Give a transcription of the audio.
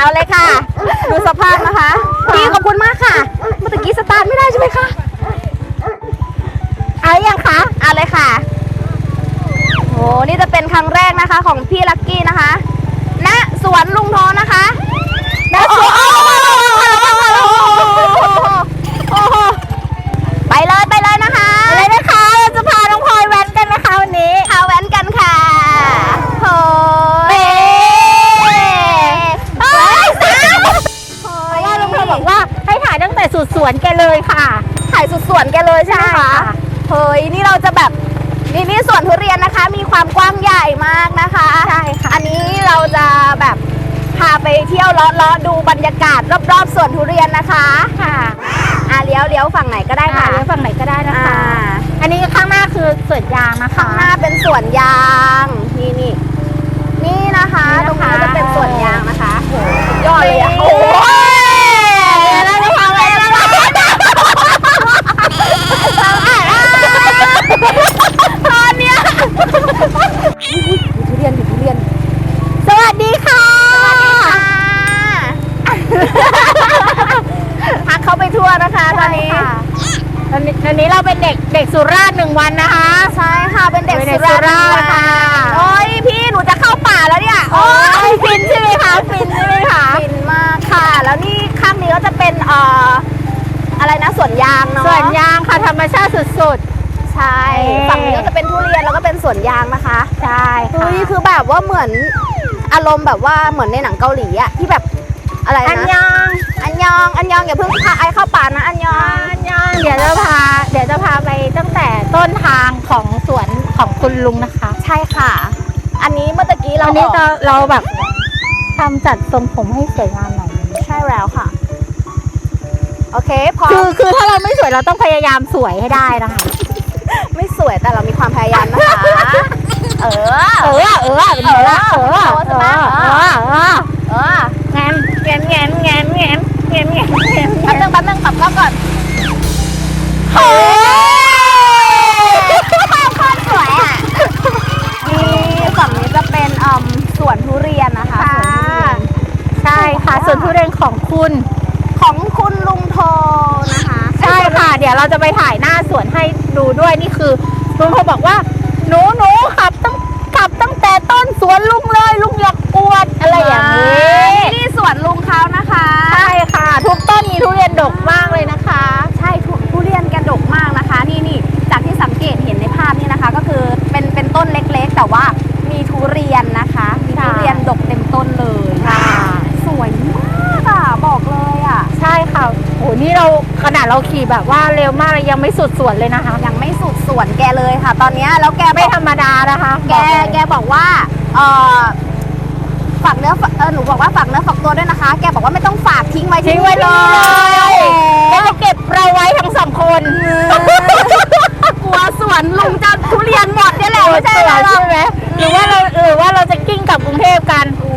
เอาเลยค่ะ ดูสภาพนะคะ พี่ขอบคุณมากค่ะ เมื่อตะกี้สตาร์ทไม่ได้ใช่ไหมคะ เอาอย่างคะ เอาเลยค่ะโอ้นี่จะเป็นครั้งแรกนะคะของพี่ลักกี้นะคะ ณ สวนลุงโทนนะคะณสวน วนแกเลยค่ะถ่ายสุดสวนแกเลยใช่ไหมใช่คะค่ะ เฮ้ยนี่เราจะแบบนี่นี่สวนทุเรียนนะคะ มีความกว้างใหญ่มากนะคะใช่ค่ะ อันนี้เราจะแบบพาไปเที่ยวเลาะเลาะดูบรรยากาศรอบๆสวนทุเรียนนะคะค่ะอะเลี้ยวเลี้ยวฝั่งไหนก็ได้ได้ค่ะค่ะเลี้ยวฝั่งไหนก็ได้นะอ่าคะ อันนี้ข้างหน้าคือสวนยางนะคะ ข้างหน้าเป็นสวนยางนี่นี่นี่นะคะ นี่นะคะตรงนี้จะเป็นสวนยางนะคะโหสุดยอดเลยอะโอ้ โอ้ ย ยเดี๋ยวเราจะพาไปแล้วนะตอนเนี้ยทุเรียนทุเรียน สวัสดีค่ะ พักเข้าไปทั่วนะคะ ตอนนี้ตอนนี้ตอนนี้เราเป็นเด็กเด็กสุราษฎร์หนึ่งวันนะคะ ใช่ค่ะเป็นเด็กเป็นเด็สุกราษฎสุราษฎร์ร์ค่ะโอ้ยพี่หนูจะเข้าป่าแล้วเนี่ยโอ้โอ้ยยฟินใช่ไหมคะฟินใช่ไหมคะฟินมากค่ะ แล้วนี่ข้างนี้ก็จะเป็นเอ่ออะไรนะสวนยางเนาะสวนยางค่ะธรรมชาติสุดใช่เอ๊ะฝั่งนี้ก็จะเป็นทุเรียนแล้วก็เป็นสวนยางนะคะๆใช่ค่ะเฮ้ยคือแบบว่าเหมือนอารมณ์แบบว่าเหมือนในหนังเกาหลีอะที่แบบอะไรอันนะยอง อันยอง อันยองอย่าเพิ่งพาไอเข้าป่านะ อันยอง อันยอง เดี๋ยวจะพา เดี๋ยวจะพาไปตั้งแต่ต้นทางของสวนของคุณลุงนะคะ ใช่ค่ะ อันนี้เมื่อตะกี้เราวันนี้ออกเราเราแบบทำจัดทรงผมให้สวยงามหน่อยใช่แล้วค่ะ โอเคพอคือคือถ้าเราไม่สวยเราต้องพยายามสวยให้ได้นะคะ ไม่สวยแต่เรามีความพยายามนะคะ เออ เออ เออเออเออเออเออเออ วนทุเรียนของคุณ ของคุณลุงโทนะคะใช่ค่ะ เดี๋ยวเราจะไปถ่ายหน้าสวนให้ดูด้วยนี่คือลุงเขาบอกว่า หนูหนูขับตั้งขับตั้งแต่ต้นสวนลุงเลยลุงอยากอวดอะไรอย่างนี้นี่สวนลุงเขานะคะใช่ค่ะ ทุกต้นมีทุเรียนดกมากเลยนะคะ ใช่ทุทุเรียนแกดกมากนะคะ นี่นี่จากที่สังเกตเห็นในภาพนี่นะคะ ก็คือเป็นเป็นต้นเล็กๆ แต่ว่ามีทุเรียนนะคะ มีทุเรียนดกเต็มต้นเลย ค่ะ สวยมากอะบอกเลยอะ ใช่ค่ะโอ้ นี่เราขนาดเราขี่แบบว่าเร็วมากเลยยังไม่สุดสวนเลยนะคะ ยังไม่สุดสวนแกเลยค่ะ ตอนเนี้ยแล้วแกไม่บอกธรรมดานะคะแกแกบอกว่าเออฝากเนื้อฝากเออหนูบอกว่าฝากเนื้อฝากตัวด้วยนะคะ แกบอกว่าไม่ต้องฝากทิ้งไว้ทิ้งไว้เลยแกแล้วจะเก็บเราไว้ทั้งสองคน กลัวสวนลุงจะทุเรียนหมดเนี่ยแหละไม่ใช่เอเหรออใช่ไหมหรือว่าเราหรือว่าเราจะกิ้งกลับกรุงเทพกันโอ้